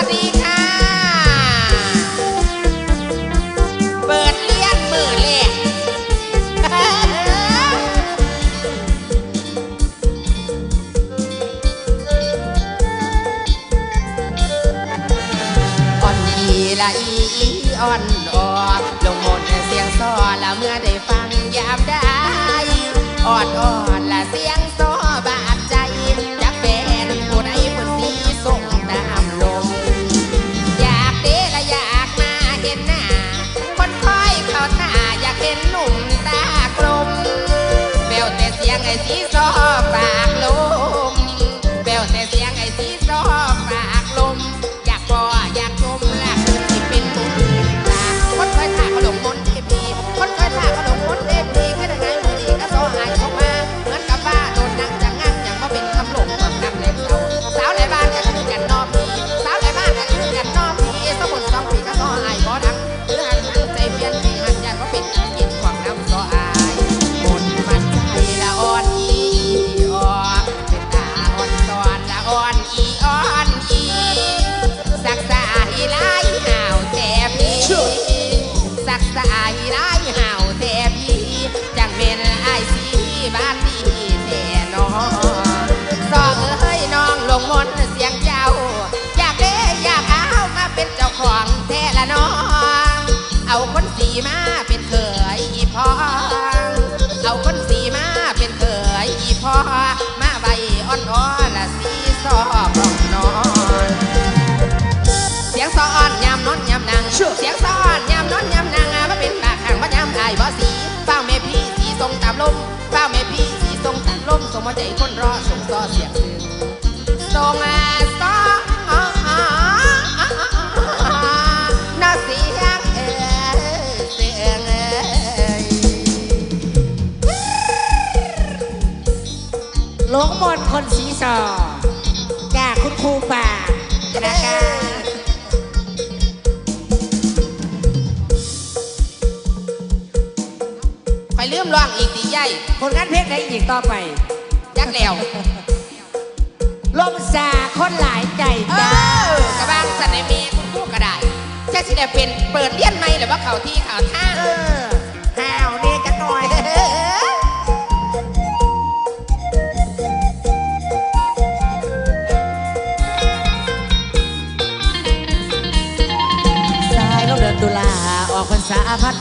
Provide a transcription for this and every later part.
วั เป็นเขยอีพ่อมาใบอ่อนอ่อนละสีซอบองนอน เสียงซ้อนยามนอนยามนางเสียงซ้อนยามนอนยามนางมาเป็นปากห่างว่ายามอายบ่สีเฝ้าแม่พี่สีทรงตามลมเฝ้าแม่พี่สีทรงตามลมสมใจคนรอส่งต่อเสียงซึ้งทรงอา หลงมนต์คนสีสอจากคุณครูป่านะคะไปลืมร้องอีกดีใหญ่ผลงานเพลงไหนอีกต่อไปยักแล้ว ลมสาคนหลายใจเอจ้าอกระบ้างสันในเมย์คุณครู่ก็ได้จะสิได้เป็นเปิดเลี้ยนไหมหรือว่าเขาที่เขาทางเออ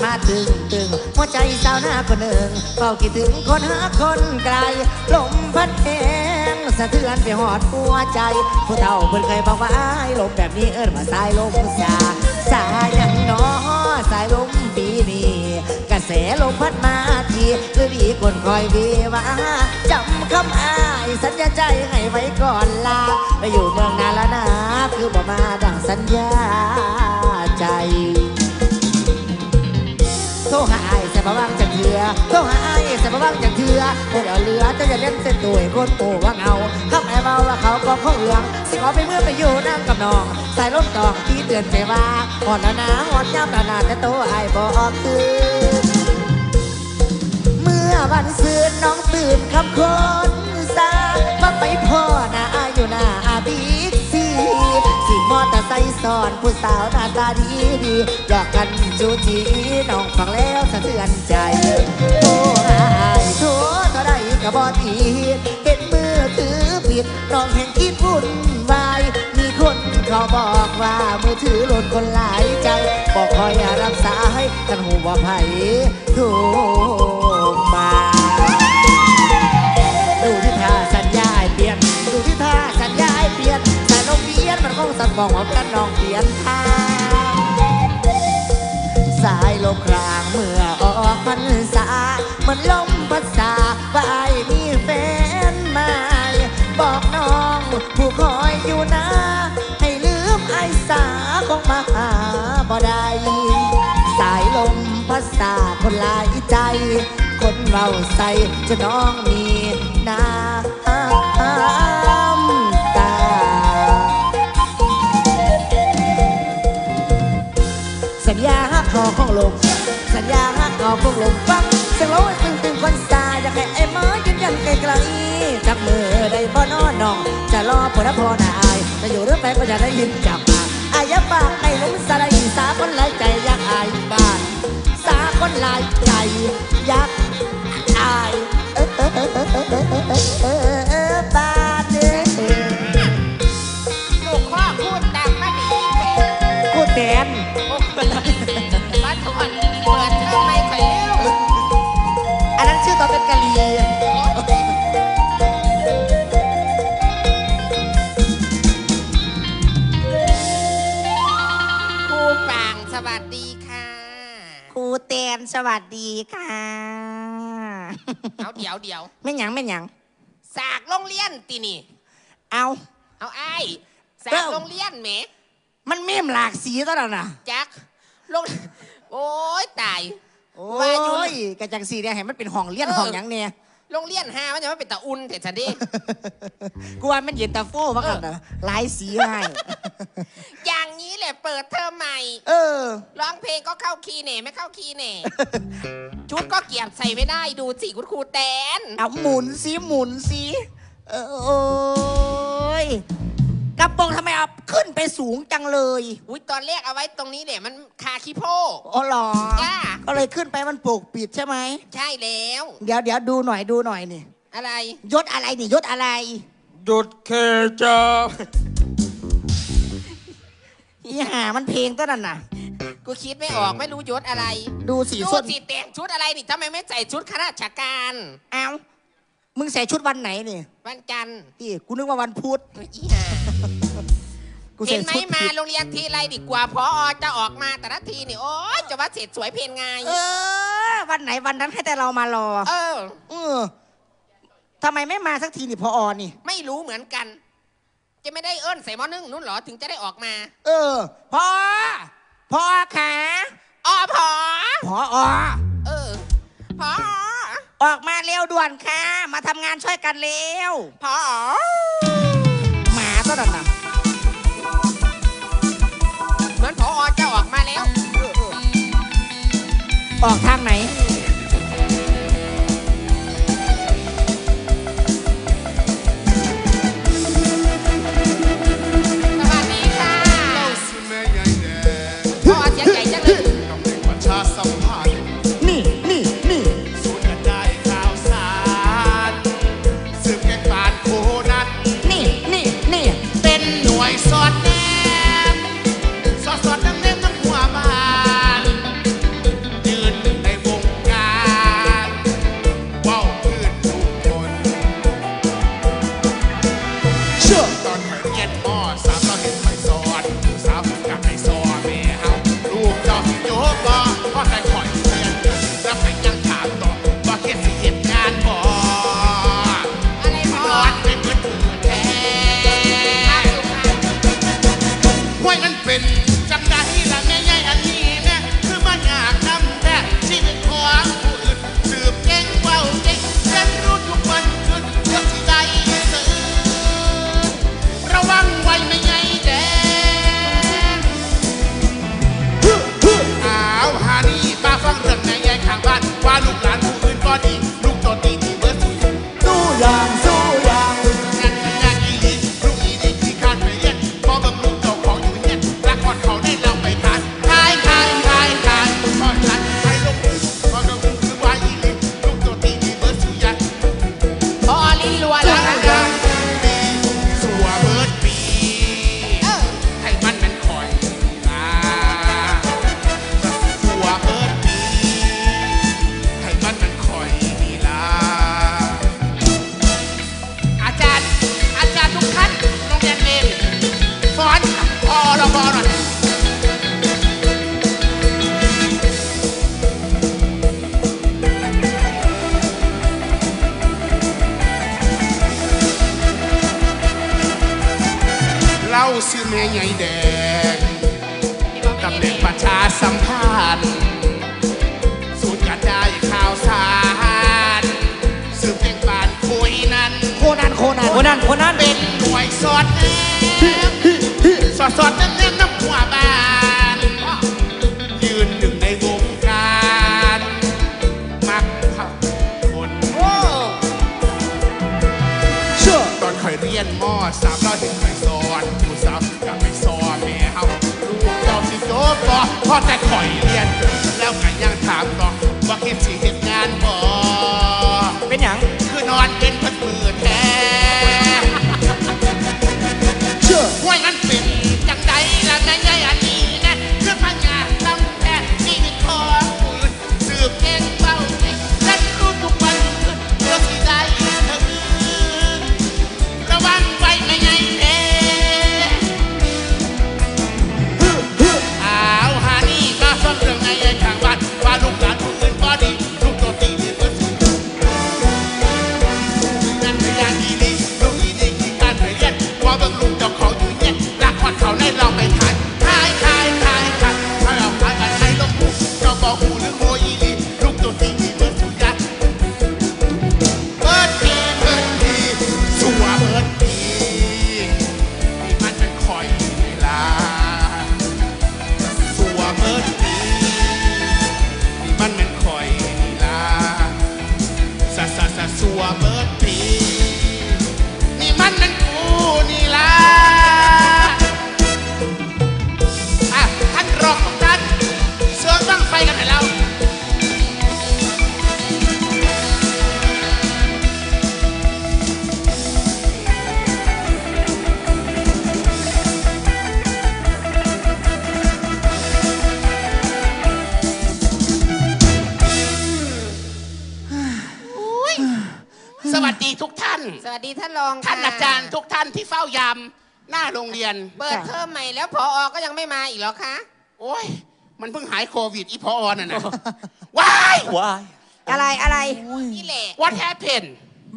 มาตึงตึงหัวใจสาวหน้าคนหนึ่งเฝ้าคิดถึงคนหาคนไกล ลมพัดแหงสะเทือนไปหอดหัวใจ ผู้เฒ่าเพิ่นเคยบอกว่าอ้ายลมแบบนี้เอิ้นว่าสายลมสาสายอย่างนอสายลมปีนี้กระแสลมพัดมาทีหรือดีคนคอยวีว่าจำคำอ้ายสัญญาใจให้ไว้ก่อนลาไปอยู่เมืองนานแล้วนะคือบ่มาดังสัญญา คนเอาเรือจะจะเล่นเส้นตัวคนโอ้ว่าเงาข้าไอ้เมาว่าเขาก็เข้าเรืองสิขอไปเมื่อไปอยู่นั่งกับน้องใส่รถตองที่เตือนใจว่าอ่อนแล้วนะอ่อนย่ำแล้วนะแต่โตไอ้บอกคือเมื่อวันซืนน้องตื่นคำคนสาว่าไปพ่อหน้าอาอยู่หน้าอาบิ๊กซีสิมอเตอร์ไซค์สอนผู้สาวหน้าตาดีดีหยอกกันจูจีน้องฟังแล้วสะเทือนใจโอ้อายโท เท่าไรกับบอทีเห็นมือถือผิดน้องเห็นคิดวุ่นวายมีคนเขาบอกว่ามือถือหล่นคนหลายใจบอกคอยรับสายกันหูว่าไผโทรมาดูที่ท่าสัญญาเปลี่ยน ดูที่ท่าสัญญาเปลี่ยนแต่น้องเปลี่ยนมันคงสั่นมองว่ากันน้องเปลี่ยนทางสายลมกลางเมื่อออกพรรษามันลมพัดสา อยู่นะ ให้ลืมไอ้สาคงมาหาบ่ได้สายลมพัดสาคนหลายใจ คนเราใส่จะน้องมีน้ำตา สัญญาฮักคอของลมสัญญาฮักคอของลมฟังเสียงร้องตึงตึงคนสายอยากให้ไอ้หมายืนยันไกลๆจับมือได้บ่น รอผลพอนาอายจะอยู่หรือไปก็จะได้ยินจากปากอายปากในหลุงสลายสาคนหลายใจอยากอายบ้านสาคนหลายใจอยากอายเออเออเออเออเออ สวัสดีค่ะเอาเดี๋ยวเดี๋ยวไม่หยังไม่หยังสากโรงเรียนตีนี่ เอาเอาไอ้ายสาเอ้ากโรงเรียนแหมมันมีมหลากสีตอนนั้นน่ะจักโรงโอ้ยตายโอ้ว่าอยู่ยกระจังสีเนี่ยเห็นมันเป็นห้องเลี้ยนเออห้องหยังเนี่ย โรงเรียนห้ามันจะไม่เป็นตาอุ่นแต่ฉันดิกูว่ามันเย็นตาโฟมากันนะหลายสีให้ อย่างนี้แหละเปิดเทอมใหม่ เออ ร้องเพลงก็เข้าคีย์เน่ไม่เข้าคีย์เน่ชุดก็เกียบใส่ไม่ได้ดูสิคุณครูแตน เอาหมุนสิหมุนสิเออโอ้ย กระโปรงทำไมเอาขึ้นไปสูงจังเลยอุ้ยตอนแรกเอาไว้ตรงนี้เนี่ยมันคาคิโพอ๋อเหรอจ้า ก็เลยขึ้นไปมันปกปิดใช่ไหม ใช่แล้ว เดี๋ยวเดี๋ยวดูหน่อยดูหน่อยนี่อะไรยศอะไรนี่ยศอะไรหยุดเคจาอีห่ามันเพลงตัวนั้นน่ะ กูคิดไม่ออกไม่รู้ยศอะไรดูสีดูส้นสิแต่งชุดอะไรนี่ทำไมไม่ใส่ชุดข้าราชการ เอามึงใส่ชุดวันไหนนี่วันจันทร์พี่กูนึกว่าวันพุธอีห่า กูเห็ใส่นไหมชุดมาผิดโรงเรียนทีไรดีกว่าพอจะออกมาแต่ละทีนี่โอ๊ยจะว่าเสร็จสวยเพลงไงเออ วันไหนวันนั้นให้แต่เรามารอ เออ เออทำไมไม่มาสักทีนี่พออนี่ ไม่รู้เหมือนกัน จะไม่ได้เอิ้นใส่หมอนึ่งนู้นเหรอถึงจะได้ออกมาเออ พอ พอขาอ้อพอ พออเออ พอ ออกมาเร็วด่วนค่ะ มาทำงานช่วยกันเร็ว พอ หมาตัวนั้นน่ะ ออกทางไหน อย วัสดีท่านรองค่ะท่านอาจารย์ทุกท่านที่เฝ้ายามหน้าโรงเรียน เปิดเทอมใหม่แล้วพออก็ยังไม่มาอีกเหรอคะโอ้ย มันเพิ่งหายโควิดอีพออน่ะนะว้ายวาย อะไรอะไรนี่แหละ What happened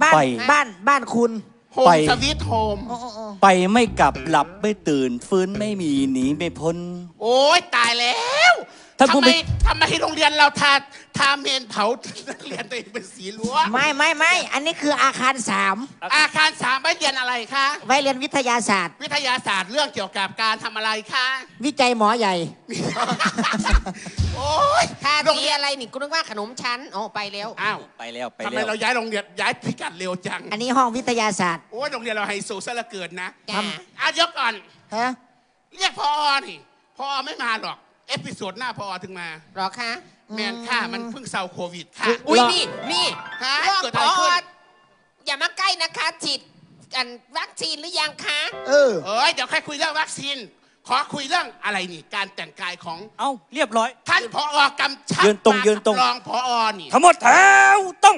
บ้านไป บ้านบ้านคุณ Home ไป Sweet Home โอ้โอ้โอ้ไปไม่กลับหลับไม่ตื่น ฟื้นไม่มีหนีไม่พ้น โอ้ยตายแล้ว ท่านผู้ทำไมมีทำไมโรงเรียนเราทาทาเมนเผานักเรียนตัวเองเป็นสีรั้วไม่ไม่ไม่อันนี้คืออาคารสามอาคารสามไม่เรียนอะไรคะ ไว้เรียนวิทยาศาสตร์ วิทยาศาสตร์เรื่องเกี่ยวกับการทำอะไรคะวิจัยหมอใหญ่ โอ้ยท่าโรงทีเรียนอะไรนี่กูนึกว่าขนมชั้นโอ้ไปแล้ว อ้าวไปแล้วไปทำไมแล้วเราย้ายโรงเรียนย้ายพิกัดเร็วจัง อันนี้ห้องวิทยาศาสตร์โอ้ยโรงเรียนเราไฮโซซะเหลือเกินนะจ้าอะยกก่อน ฮะเรียกพอนี่พอไม่มาหรอก เอพิโซดหน้าพอถึงมา หรอคะแมนค่ะมันเพิ่งเซาโควิดค่ะ อุ้ยนี่นี่ฮะรองเกิดพอะไรอขึ้น อย่ามาใกล้นะคะฉีดอันวัคซีนหรือยังคะเออ เอ้ยเดี๋ยวค่อยคุยเรื่องวัคซีน ขอคุยเรื่องอะไรนี่ การแต่งกายของเอ้าเรียบร้อย ท่านพออกำชับยืนตรงมายืนตรงกับรองพอนี่ ทั้งหมดแถวต้อง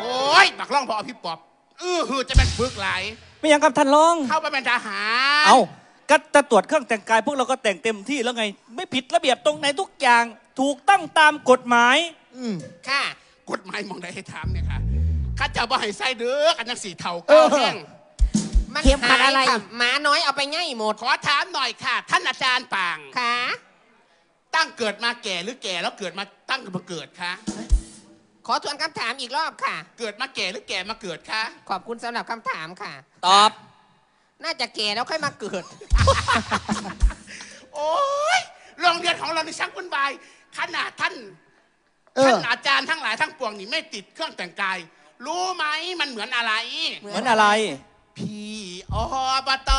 โอ้ยบักรองพอพี่ปอบเออฮือจะเป็นฝึกหลายไม่ยังกับท่านรอง เข้าไปเป็นทหารเอา ก็จะตรวจเครื่องแต่งกาย พวกเราก็แต่งเต็มที่แล้วไง ไม่ผิดระเบียบตรงไหนทุกอย่าง ถูกต้องตามกฎหมาย อืมค่ะ กฎหมายมองได้ให้ถามเนี่ยค่ะข้าเจ้าบ่ให้ใส่เด้อกันนังสีเท่าเอเก้าอแห้งมันเข็มขัดหายอะไรค่ะหมาน้อยเอาไปง่ายหมด ขอถามหน่อยค่ะ ท่านอาจารย์ปาง ค่ะ ตั้งเกิดมาแก่หรือแก่แล้วเกิดมาตั้งมาเกิดคะขอทวนคำถามอีกรอบค่ะ เกิดมาแก่หรือแก่มาเกิดคะขอบคุณสำหรับคำถามค่ะ ตอบ น่าจะแก่แล้วค่อยมาเกิด โอ้ยโรงเรียนของเราในช่างวุ่นวาย ขนาดท่าน เอท่าอนอาจารย์ทั้งหลายทั้งปวงนี่ไม่ติดเครื่องแต่งกาย รู้ไหมมันเหมือนอะไรเหมืเหมือนอะไร พี่อบต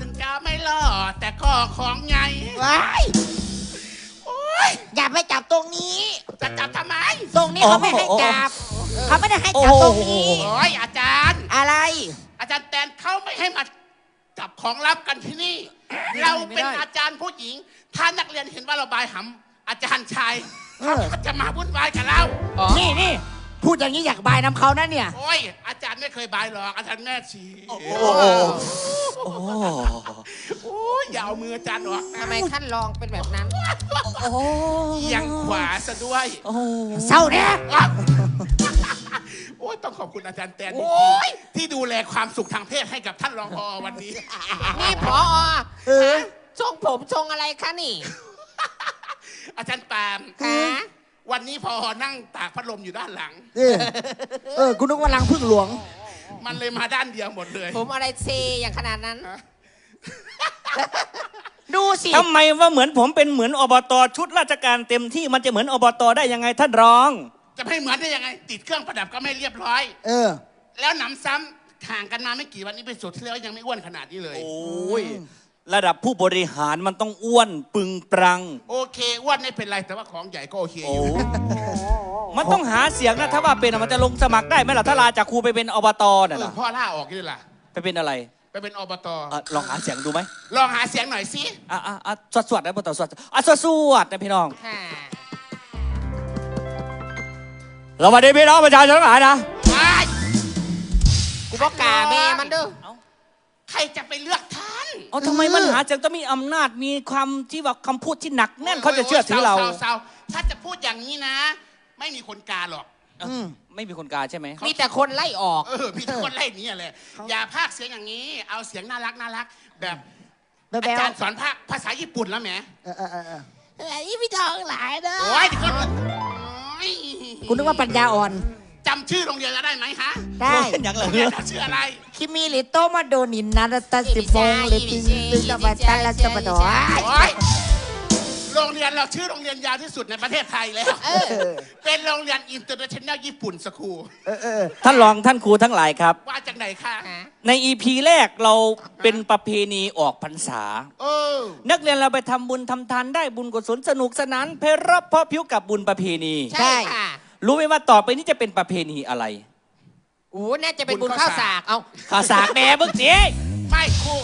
ถึงจะไม่หล่อแต่ก็ของไงว้ายโอ้ยอย่าไปจับตรงนี้ จะจับทำไม ตรงนี้เขาไม่ให้จับเขาไม่ได้ให้จับโอ้โหตรงนี้ โอ้ยอาจารย์ อะไร อาจารย์แตนเขาไม่ให้มา จับของลับกันที่นี่เราเป็นอาจารย์ผู้หญิง ถ้านักเรียนเห็นว่าเราบายหำอาจารย์ชายเออเขาจะมาวุ่นวายกับเรา นี่นี่พูดอย่างนี้อยากบายน้ำเขานะเนี่ย โอ้ย อาจารย์ไม่เคยบายหรอก อาจารย์แม่ชีโอ้โหโอ้โหโอ้ยอย่าเอามืออาจารย์ออกนะทำไมท่านรองเป็นแบบนั้น โอ้โหเอียงขวาซะด้วยโอ้โหเศร้าเนี่ยอ้าว โอ้ยต้องขอบคุณอาจารย์แตนจโอ้ริงยๆที่ดูแลความสุขทางเพศให้กับท่านรองพอวันนี้ นี่พอเออ ทรงผมทรงอะไรคะนี่ อาจารย์ปาล์มคะ วันนี้พอนั่งตากพัดลมอยู่ด้านหลัง เออเออคุณนึกว่าลังพึ่งหลวง มันเลยมาด้านเดียวหมดเลยผมอะไรเซอย่างขนาดนั้น ดูสิ ทำไมว่าเหมือนผมเป็นเหมือนอบตชุดราชการเต็มที่มันจะเหมือนอบตได้ยังไงท่านรอง จะไม่เหมือนได้ยังไง ติดเครื่องประดับก็ไม่เรียบร้อย เออ แล้วหนำซ้ำห่างกันมาไม่กี่วันนี้ไปสุดที่แล้วยังไม่อ้วนขนาดนี้เลย โอ้ยระดับผู้บริหารมันต้องอ้วนปึงปรัง โอเคอ้วนไม่เป็นไรแต่ว่าของใหญ่ก็โอเคโอ้อยู่มันต้องหาเสียงนะถ้าว่าเป็นอะมันจะลงสมัครได้ไหมล่ะถ้าลาจากครูไปเป็นอบตเอน่ะอล่ะพ่อล่าออกนี่ล่ะไปเป็นอะไรไปเป็นอบตเอ่อลองหาเสียงดูไหมลองหาเสียงหน่อยสิอะอะอะสวดสวดนะบทสวดอะสวดสวดนะพี่น้อง ค่ะ เรามาดีพี่น้องประชาชนทั้งหลายนะว้ายกูบอกกาแม่มันเด้อใครจะไปเลือกท่านเอาทำไมมันหาเสียงต้องมีอำนาจมีความที่ว่าคำพูดที่หนักแน่นเขาจะเชื่อถือเราศๆๆถ้าจะพูดอย่างนี้นะ ไม่มีคนกาหรอก อืมไม่มีคนกลารใช่ไหมมีแต่คนไล่ออก เออพี่ทุกคนไล่หนี้อะไรอย่าพากย์เสียงอย่างนี้ เอาเสียงน่ารักน่ารักแบบแบ๊อาวจารย์สอนภาคภาษาญี่ปุ่นแล้วแหมๆเออเออเออเออเอ้ยพี่ทองหลายเด้อโอ้ยทุกคนโอ้ย กูนึกว่าปัญญาอ่อน จำชื่อโรงเรียนเราได้ไหมฮะได้ เป็นอย่างไรโรงเรียนเราชื่ออะไร คิมิริโตมาโดนินนาตาสิฟงเลติซึตบัตตาลาสปดอโอ้ย โรงเรียนเราชื่อโรงเรียนยาวที่สุดในประเทศไทยแล้ว เออ เป็นโรงเรียนอินเตอร์เนชั่นแนลญี่ปุ่นสคูลเออเออท่านรองท่านครูทั้งหลายครับ ว่าจากไหนคะในอีพีแรกเราเป็นประเพณีออกพรรษา เออ นักเรียนเราไปทำบุญทำทานได้บุญกุศลสนุกสนานเพราะเพราะผิวกับบุญประเพณี ใช่ค่ะรู้ไหมว่าต่อไปนี้จะเป็นประเพณีอะไรโอ้น่าจะเป็นบุญข้าวสาก เอาข้าสากแม่บึกจีไม่ครู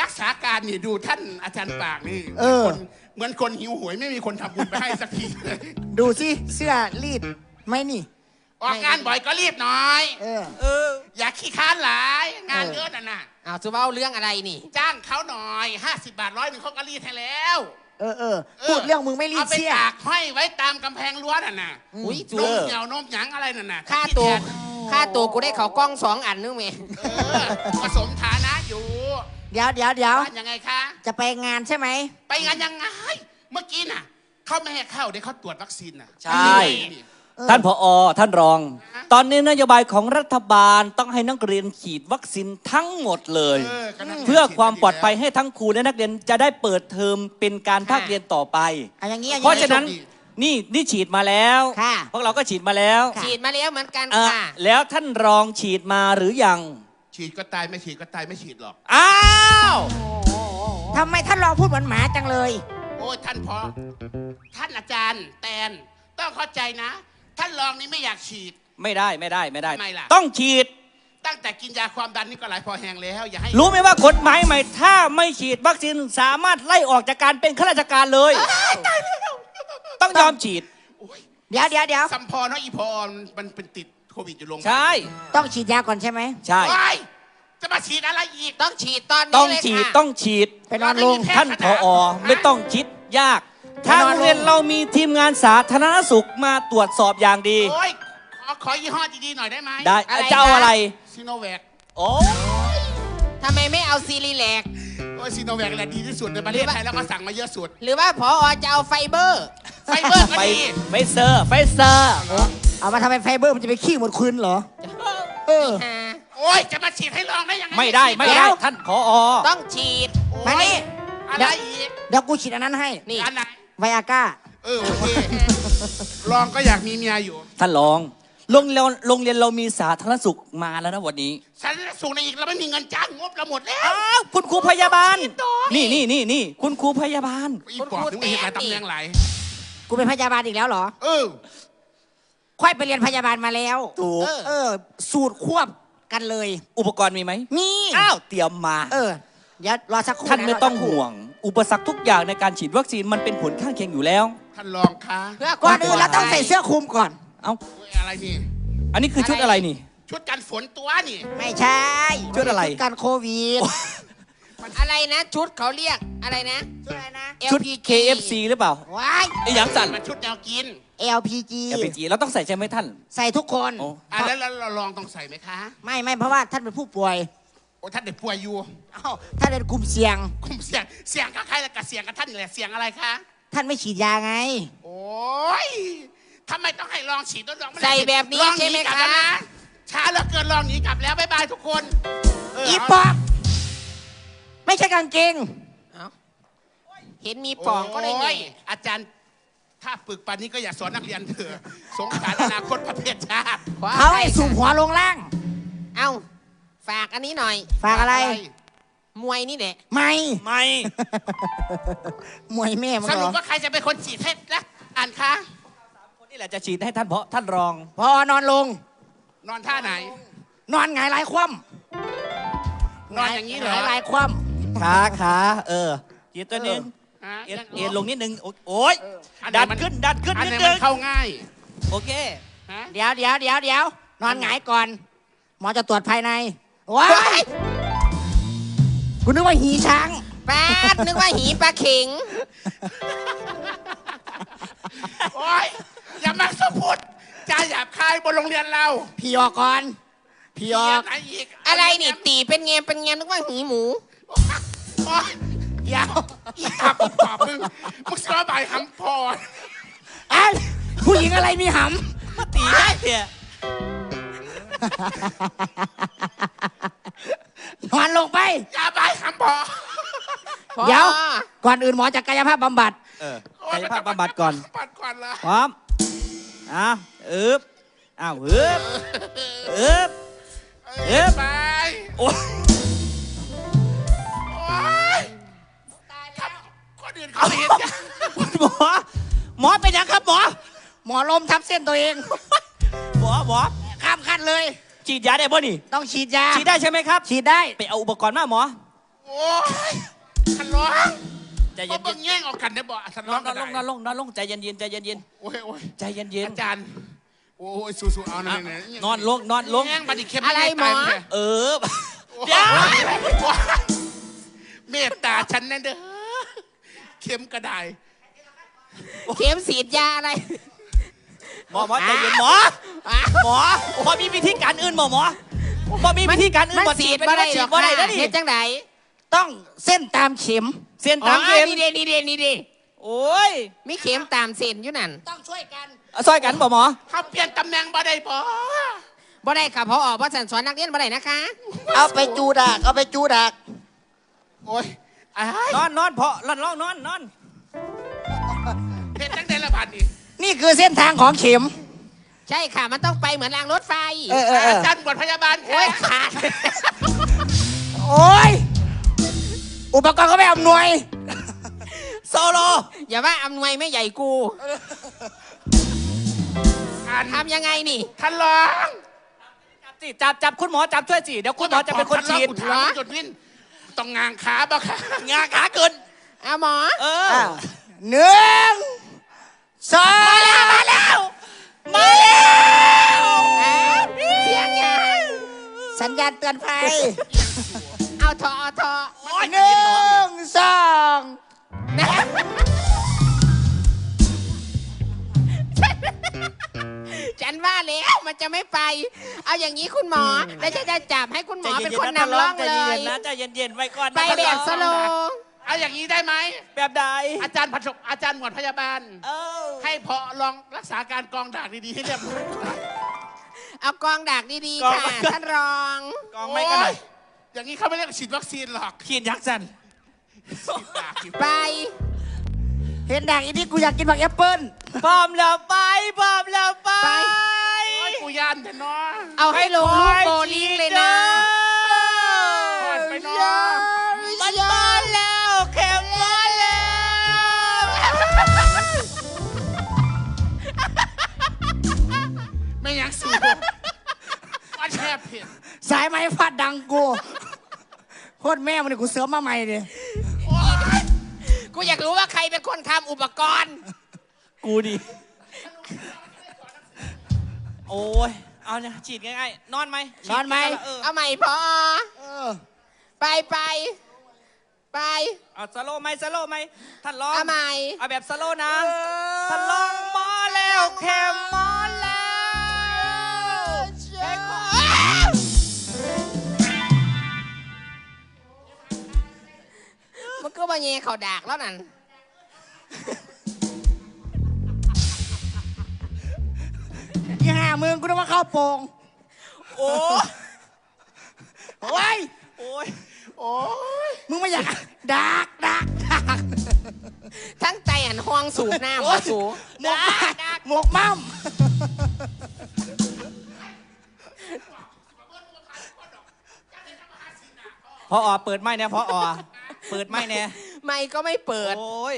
รักษาการนี่ดูท่านอาจารย์ปากนี่เออคน เหมือนคนหิวโหวยไม่มีคนทำบุญไปให้สักทีเลยดูสิเสื้อรีดไหมนี่ ออกงานบ่อยก็รีบหน่อย เออ เออ อย่าขี้ค้านหลาย งานเออเยอะน่ะนะเอาสุเว้าเรื่องอะไรนี่ จ้างเขาหน่อย 50 บาทร้อยหนึ่งเขาก็รีดให้แล้วเออเออพูดเรื่องมึงไม่รีดเอาไปเสื้อตากห้อยไว้ตามกำแพงรั้วน่ะนะอุ้ยนจูมเหนียวนมหยังอะไรน่ะนะค่าตัว ค่าตัวกูได้เขากล้องสองอันนึงเมเออผสมฐานะอยู่เดี๋ยวเดี๋ยวเดี๋ยวว่ายังไงคะ จะไปงานใช่ไหม ไปงานยังไง เมื่อกี้น่ะ เขาไม่ให้เข้าเดี๋ยวเขาตรวจวัคซีนน่ะใช่ นี่เออท่านผอ ท่านรองฮะตอนนี้นโยบายของรัฐบาลต้องให้นักเรียนฉีดวัคซีนทั้งหมดเลย เออก็นั่นเพื่อความปลอดภัยให้ทั้งครูและนักเรียนจะได้เปิดเทอมเป็นการภาคเรียนต่อไป เอาอย่างนี้อย่าเพราะงฉะนั้นนี่นี่ฉีดมาแล้วค่ะพวกเราก็ฉีดมาแล้วฉีดมาแล้วเหมือนกันอะค่ะ แล้วท่านรองฉีดมาหรือยัง ฉีดก็ตายไม่ฉีดก็ตายไม่ฉีดหรอก อ้าวทำไมท่านรองพูดเหมือนหมาจังเลย โอ้ยท่านพอ ท่านอาจารย์แตนต้องเข้าใจนะ ท่านรองนี่ไม่อยากฉีด ไม่ได้ไม่ได้ไม่ได้ ทำไมล่ะ ต้องฉีด ตั้งแต่กินยาความดันนี่ก็หลายพอแหงแล้วอย่าให้รู้ไหมว่ากฎหมายใหม่ถ้าไม่ฉีดวัคซีนสามารถไล่ออกจากการเป็นข้าราชการเลย ต้องยอมฉีด โอ้ยเดี๋ยวเดี๋ยวเดี๋ยวสัมพอเนาะอีพอมันเป็นติด โควิดอยู่โรงพยาบาลใช่ ต้องฉีดยาก่อนใช่ไหม ใช่ โอ้ยจะมาฉีดอะไรอีก ต้องฉีดตอนต้นี้องเลยฉีดค่ะ ต้องฉีดไปนอนลงแพทย์ท่านผอไม่ต้องคิดยากไปทางนอนลงเรียนเรามีทีมงานสาธารณสุขมาตรวจสอบอย่างดี โอ้ยขอขอยี่ห้อดีๆหน่อยได้ไหมได้อะไรเจ้านะอะไร ซีโนแวคโอ้ทำไมไม่เอาซีรีแลกโอ้ยซีโนแวคแหละดีที่สุดในประเทศไทยแล้วก็สั่งมาเยอะสุด หรือว่าพอจะเอาไฟเบอร์ ไฟเบอร์ก็ไปดีไปเซอร์ไปเซอร์ เอามาทำเป็นไฟเบอร์มันจะไปขี้หมดคืนเหรอ เอออ่าโอ้ยจะมาฉีดให้ลองได้ยังไงไม่ได้ไม่เดี๋ได้ยวท่านผอต้องฉีดโอ้ยมานี่ อะไรอีกเดี๋ยวกูฉีดอันนั้นให้นี่อันไหนไวอาก้า เออโอเคลองก็อยากมีเมียอยู่ ท่านรองโรงเรียนโรงเรียนเรามีสาธารณสุขมาแล้วนะวันนี้ฉันสูงในอีกเราไม่มีเงินจ้างงบเราหมดแล้วอ้าวคุณครูพยาบาล นี่นี่นี่นี่คุณครูพยาบาล อีปอบถึงไม่เห็นหลายตำแหน่งหลายกูเป็นพยาบาลอีกแล้วเหรอ เออ ค่อยไปเรียนพยาบาลมาแล้วถูก เออเออ สูตรควบกันเลย อุปกรณ์มีไหมมีอ้าวเตรียมมา เออเดี๋ยวรอสักครู่ท่านไม่ะต้องรสักครู่ห่วง อุปสรรคทุกอย่างในการฉีดวัคซีนมันเป็นผลข้างเคียงอยู่แล้ว ท่านรองคะเพื่อก่อนอื่นเราต้องใส่เสื้อคลุมก่อน เอ้า โอ้ยอะไรนี่ อันนี้คือชุดอะไรนี่ ชุดกันฝนตัวนี่ ไม่ใช่ชุดอะไร ชุกันโควิดอะไรนะชุดเขาเรียกอะไรนะ ชุดอะไรนะ ชุด LPG KFC หรือเปล่าว้ายไอ้หยังสั่นมันชุดแนวกิน LPG LPG เราต้องใส่ใช่ไหมท่าน ใส่ทุกคนโอ้ อะแล้วแล้วเราลองต้องใส่ไหมคะ ไม่ไม่เพราะว่าท่านเป็นผู้ป่วยโอ้ท่านเด็กป่วยอยู่เอ้าท่านเป็นกลุ่มเสี่ยง กลุ่มเสี่ยงเสี่ยงกับใครแล้วกับเสี่ยงกับท่านนี่แหละเสี่ยงอะไรคะ ท่านไม่ฉีดยาไง โอ้ยทำไมต้องให้ลองฉีดด้วยลองไม่ได้ใส่แบบนี้ลองใช่ไหมกลับคะแล้วนช้าเหลือเกินลองหนีกลับแล้วบ๊ายบายทุกคนเอีปอบไม่ใช่กางเกงเอ้าเห็นมีปองก็ได้โอ้ไงยอาจารย์ ถ้าฝึกปานนี้ก็อย่าสอนนักเรียนเถอะสงสารอนาคตประเทศชาติ ขออเขาภัให้ยสูบหัวลงล่าง เอ้า ฝากอันนี้หน่อย ฝากอะไร มวยนี่แหละ ไม่ ไม่ มวยแม่มันสเหรรุปอว่าใครจะเป็นคนฉีดให้นะอ่านคะคนนี้แหละจะฉีดให้ท่านเพราะท่านรอง พอนอนลง นอนท่าไหน นอนหงายหลายคว่นอนอย่างนี้นี้เหรอหงายหลายคว่ขาขาเออฉีดตัวหนึง ฮะเอ็นเอ็นลงนิดนึงโอโอ้ยอันไหดันมัขึ้นดันขึ้นอันนิดไหนนึมันงเข้าง่ายโอเค ฮะำเดี๋ยวเดี๋ยวเดี๋ยวเดี๋ยวนอนหงายก่อน หมอจะตรวจภายในว้ายคุณนึกว่าหีช้างป้าดนึกว่าหีปลาเข็ง โอ้ยอย่ามาสมพูดจาหยาบคายบนโรงเรียนเราพี่ออกก่อนพี่ออกไหนอีกอะไรนี่ตีเป็นเงมเป็นเงมนึกว่าหีหมู โอ๊ย เดี๋ยวอีกขับอีกตอบมึงมึงสอบายคำพอเอ้ยผู้หญิงอะไรมีหมาตีได้เนี่ยำนอนลงไปอย่าบายคำพอพอเดี๋ยว ก่อนอื่นหมอจะกายภาพบำบัด เออกายภาพบำบัดก่อนบำบัดก่อนละพร้อมอ้าวอึบอ้าวอึบอึบเอ๊ะไปโอ้ย อื่นเขาเห็นจ้ะคุณหมอ หมอเป็นยังครับหมอ หมอลมทับเส้นตัวเอง หมอหมอข้ามขั้นเลย ฉีดยาได้ป่ะนี่ ต้องฉีดยา ฉีดได้ใช่ไหมครับ ฉีดได้ ไปเอาอุปกรณ์มาหมอ โอ้ยทันร้องใจก็เย็นเบิ่งแย่งออกกันได้บ่ทันๆนร้อองนนกัอนนลงนอนลงนอนลงใจเย็นๆใจเย็นโอ้ยโอ้ยๆใจเย็นอาจารย์โอ้ยสู้ๆเอาๆนะอะเนี่ยนอนลงนอนลงแย่งบัตรเข้มอะไรหมอเออเดี๋เดี๋ยยววเมตตาฉันนั่นเด้อ เข็มกระไดเข็มสีดยาอะไร หมอหมอใจเย็นหมอ หมอหมอมีวิธีการอื่นหมอหมอหมอมีวิธีการอื่นมันหมอสีฉีดดเป็นบ่ว่าได้ฉีหรดอกบ่ได้ค่ะนะนี่เฮ็ดจังไดต้องเส้นตามเข็ม เส้นอ๋ตามเข็อมนี่เด้นี่เด้นี่เด้โอ้ยมีเข็มตามเส้นอยู่นั่น ต้องช่วยกันเอาซอยกันบ่หมอเขาเปลี่ยนตำแหน่งบ่ได้บ่บ่ได้ค่ะพอออกว่าสันสอนนักเรียนบ่ได้นะคะ เอาไปจูดักเอาไปจูดักโอ้ยอ้าย นอนนอนพอลอนลองนอนนอน เห็นตั้งแต่ละบาทนี่นี่คือเส้นทางของเข็ม ใช่ค่ะ มันต้องไปเหมือนรางรถไฟ เออเออเออาอจารย์บวชพยาบาลโอ้ยค่ะขาด โอ้ย อุปกรณ์ก็ไม่อำนวย โซโล อย่าว่าอำนวยไม่ใหญ่กูอ่านทำยังไงนี่ ท่านรอง จับสิจับจับคุณหมอจับช่วยสิเดี๋ยวคุณหมอจะเป็นคนฉีดท่านรองกูถามจุดวิน ต้องงางขาบ่ค่ะงาขาเกิน เอาหมอเอออ้าวหนึ่งสองมาแล้วมาแล้ว มาแล้วอ้าวเสียงยังสัญญาณเตือนภัยเอาทอเอาทอหนึ่งสอง นะ ฉันว่าแล้วมันจะไม่ไป เอาอย่างนี้คุณหมอแล้วจะจะจับให้คุณหมอเป็นคนนำร่องใจเลเย็ย นๆนะใจเย็นๆไว้ก่อนนะไปแบบสโลว์เอาอย่างนี้ได้ไหม แบบใดอาจารย์ผัดฉกอาจารย์หมวดพยาบาล เออให้พอลองรักษาการกองดากดีๆให้เรียบร้อย เอากองดักดีๆค่ะท่านรอง กองไม่กันหน่อยโอย่างนี้เขาไม่เรียกฉีดวัคซีนหรอก ขีดยักษ์สันฉีดดากอยู่ไป เห็นดักอีนี่กูอยากกินผักแอปเปิ้ลพร้อมแล้วไปพร้อมแล้วไปไปโอ้ยกูยานแต่น้อเอาให้ลงลูกโบลิ่งเลยนะก่อนไปน้อมันมาแล้วเข็มมาแล้วไม่อยังสูบว่าแช่เผ็ดสายไม้ฟาดดังกูโคตรแม่มันนี่กูเสริมมาใหม่ดิโอ๊ย กูอยากรู้ว่าใครเป็นคนทำอุปกรณ์ กูดิ โอ้ย เอาเนี่ยฉีดง่ายๆ นอนไหมนอนไหม ฉีดกัแล้วเออเอาใหม่พอ เออ ไปไปไป เอาสโลว์ไหมสโลว์ไหมท่านลองเอาใหม่ เอาแบบสโลว์นะ ท่านลองมาแล้วเข็มมาแล้ว ก็มาเย่เขาดากแล้วนั่นยี่ห้ามึงกูนึกว่าเข้าโป่งโอ้โอ้ยโอ้ยโอ้ยมึงไม่อยากดักดักดักทั้งใจหันห้องสูบน้ำมาสูหมวกหมวกมั่มพออเปิดไม่เนี่ยพออ เปิดไม่เนี่ยไม่ก็ไม่เปิด โอ้ย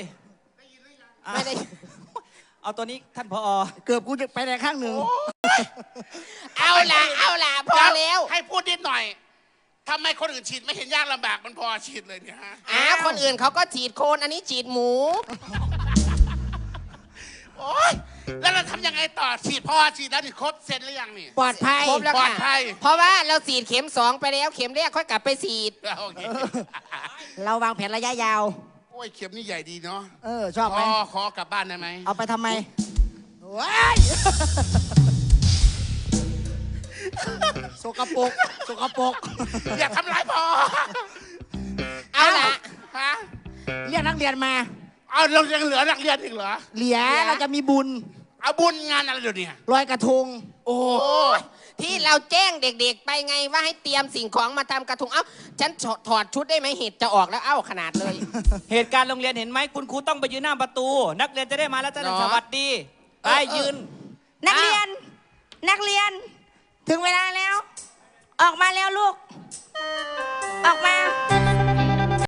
อะไม่ได้ เอาตัวนี้ท่านพออเกือบกูจะไปในข้างหนึ่ง เอาละเอาละพอแล้ว ให้พูดนิดหน่อยทำไมคนอื่นฉีดไม่เห็นยากลำบากมันพอฉีดเลยเนี่ยฮะอ้าวคนอื่นเขาก็ฉีดโคนอันนี้ฉีดหมู โอ๊ย แล้วเราทำยังไงต่อฉีดพอฉีดแล้วนี่ครบเซ็นหรือยังนี่ ปลอดภัยครบแล้วปลอค่ะดภัย เพราะว่าเราฉีดเข็มสองไปแล้วเข็มแรกค่อยกลับไปฉีด โอเคเราวางแผนระยะยาว โอ้ยเข็มนี่ใหญ่ดีเนาะเออ ชอบพไหมอขอกลับบ้านได้ไหมเอาไปทำไมว้ายสกปรกสกปรกอย่าทำร้ายพอเอาละฮะเรียกนักเรียนมา เอาเรายังเหลือนักเรียนอีกเหรอ เหลียเราจะมีบุญ เอาบุญงานอะไรเดี๋ยวนี้ลอยกระทง โอ้โอ้ยที่เราแจ้งเด็กๆ ไปไงว่าให้เตรียมสิ่งของมาทำกระทงเอ้าฉันถอดถอดชุดได้ไหมเห็ดจะออกแล้วเอ้าขนาดเลย เหตุการณ์โรงเรียนเห็นไหมคุณครูต้องไปยืนหน้าประตู นักเรียนจะได้มาแล้วจะได้เหรอสวัสดีไปเออเออยืน นักเรียน นักเรียน ถึงเวลาแล้ว ออกมาแล้วลูก ออกมา